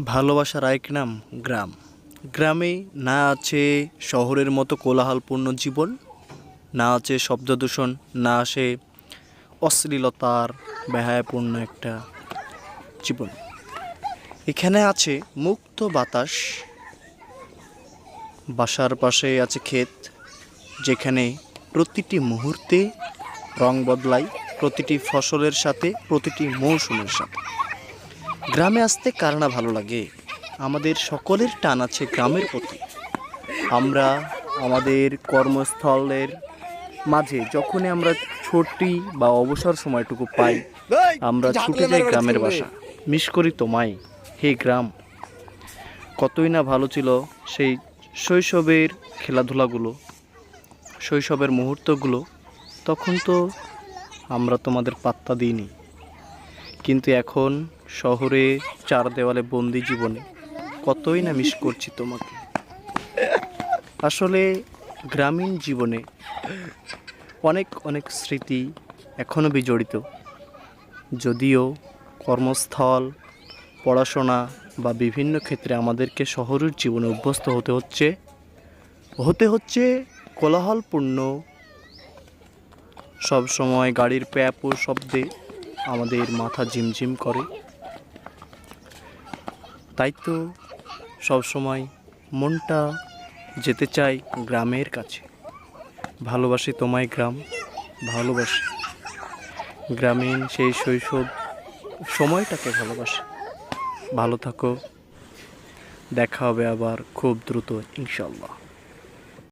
ভালোবাসার আরেক নাম? গ্রাম। গ্রামে না আছে শহরের মতো কোলাহলপূর্ণ জীবন, না আছে শব্দদূষণ না আসে অশ্লীলতার ব্যয়াপূর্ণ একটা জীবন। এখানে আছে মুক্ত বাতাস, বাসার পাশে আছে ক্ষেত, যেখানে প্রতিটি মুহূর্তে রং বদলায়, প্রতিটি ফসলের সাথে, প্রতিটি মৌসুমের সাথে। গ্রামে আসতে কার না ভালো লাগে? আমাদের সকলের টান আছে গ্রামের প্রতি। আমরা আমাদের কর্মস্থলের মাঝে যখনই আমরা ছুটি বা অবসর সময়টুকু পাই আমরা ছুটে যাই গ্রামের বাসা। মিস করি তোমায়। হে গ্রাম কতই না ভালো ছিল সেই শৈশবের খেলাধুলাগুলো শৈশবের মুহূর্তগুলো তখন তো আমরা তোমাদের পাত্তা দিইনি। কিন্তু এখন শহরে চার দেওয়ালে বন্দি জীবনে। কতই না মিস করছি তোমাকে। আসলে গ্রামীণ জীবনে অনেক অনেক স্মৃতি এখনও বিজড়িত। যদিও কর্মস্থল, পড়াশোনা বা বিভিন্ন ক্ষেত্রে আমাদেরকে শহরের জীবনে অভ্যস্ত হতে হচ্ছে হতে হচ্ছে কোলাহলপূর্ণ। সব সময় গাড়ির প্যাপো শব্দে আমাদের মাথা ঝিমঝিম করে। তাই তো সবসময় মনটা যেতে চাই গ্রামের কাছে। ভালোবাসি তোমায় গ্রাম, ভালোবাসি। গ্রামীণ সেই শৈশব সময়টাকে ভালোবাসি। ভালো থাকো, দেখা হবে আবার খুব দ্রুত ইনশাল্লাহ